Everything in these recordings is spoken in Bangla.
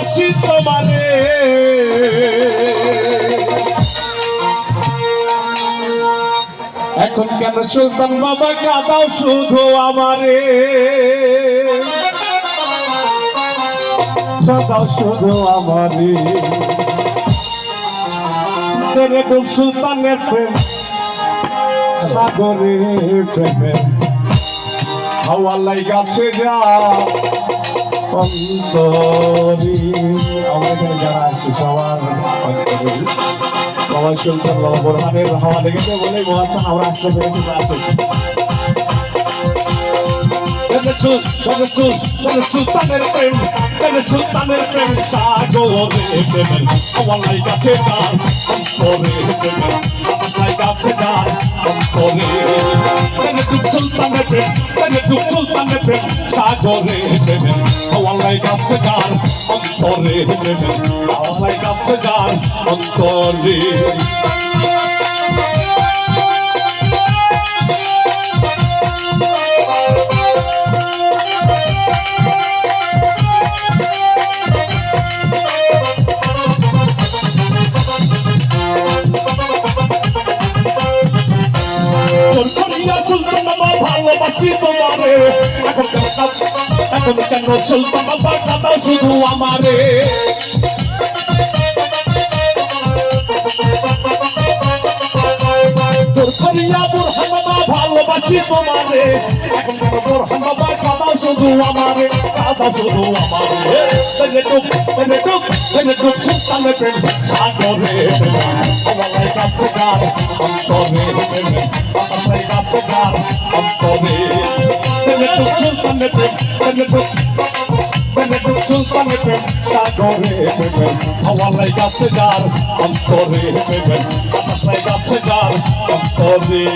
আছি তোমারে। এখন কেন সুলতান বাবা কাদাও শুধু আমারে? কাদাও শুধু আমারে। তেরে ডুব সুলতানের প্রেম সাগরে প্রেমে। হাওয়া লাইগাছে যা অন্তরি আমরা এখানে যারা আসি, সবার অন্তরে বাবা বোরহানের হাওয়া লেগেছে বলে মহাস্থান আমরা আসতে পেরেছি সুলতানের প্রেম সুলতানের প্রেম, সাগরে প্রেমের আমার কাছে যান অন্তরে প্রেমের আমার কাছে যান অন্তরে সুলতানের প্রেম সুলতানের প্রেম সাগরে প্রেমের আমার কাছে যান অন্তরে প্রেমের আমার কাছে যান অন্তরে ভালোবাসি তোমারে এখন কেন কেন সুলতান বাবা শুধু আমারে বুরহান ভালোবাসি তোমারে এখন কেন বাবা কাদা শুধু আমারে কাদা শুধু আমারে তেনে টুক তেনে টুক তেনে টুক সুলতানের প্রেম সাগরে আমার কাছে গান অন্তরে আমার কাছে গান আমার কাছে গান অন্তরে আমার কাছে গান অন্তরে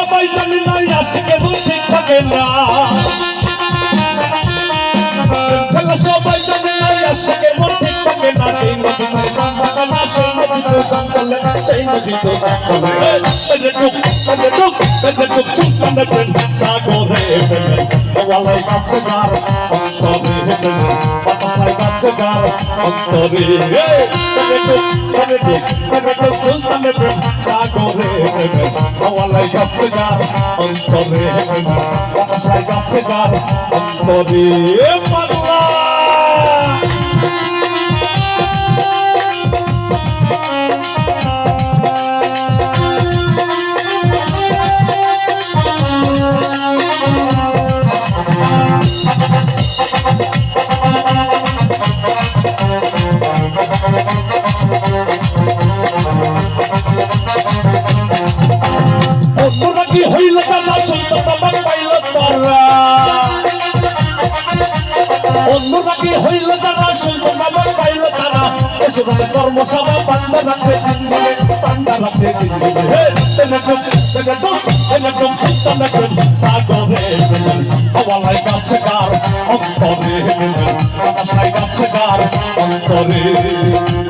সবাই জানি না আশিকে বুঝি থাকে থাকে না। সাগরে ওয়ালাই কাছে গার অন্তরে প্রেমে গাছে গার অন্তরে নাকি হইল তারা শুনতে বাবা পাইল তারা। এসে বলে কর্মসভা পান্ডা রাখে জিন্দলে পান্ডা রাখে জিন্দলে হে, তেনে টুক তেনে টুক তেনে টুক চিন্তা দেখেন সাগরে গেলেন হওয়ালাই গাছে গার অন্তরে। গার অন্তরে।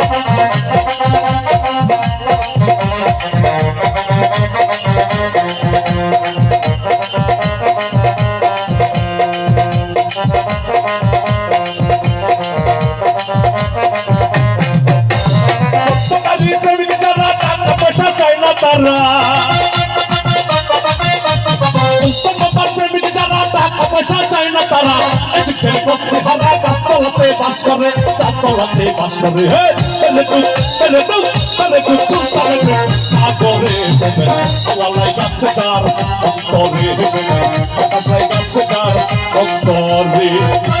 টাকা পয়সা চায় না তারা তারা গাছতলাতে বাস করে গাছতলাতে বাস করে সাগরে তার অন্তরে গাছে তার অন্তরে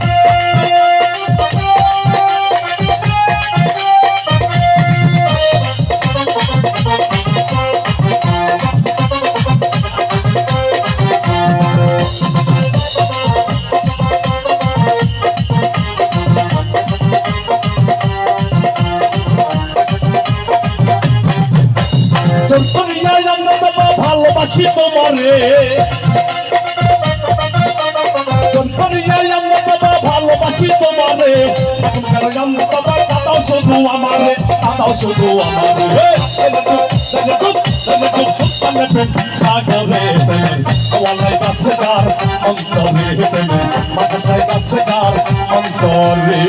বাবা ভালোবাসি তোমারে? এখন কেন আমরা বাবা কাটাও শুধু আমারে কাটাও শুধু আমারে। হে, এলে তো, এলে তো, এলে তো, সুলতানের প্রেম, সাগরে প্রেমের, গাছে গার, অন্তরে প্রেমের, গাছে গার, অন্তরে।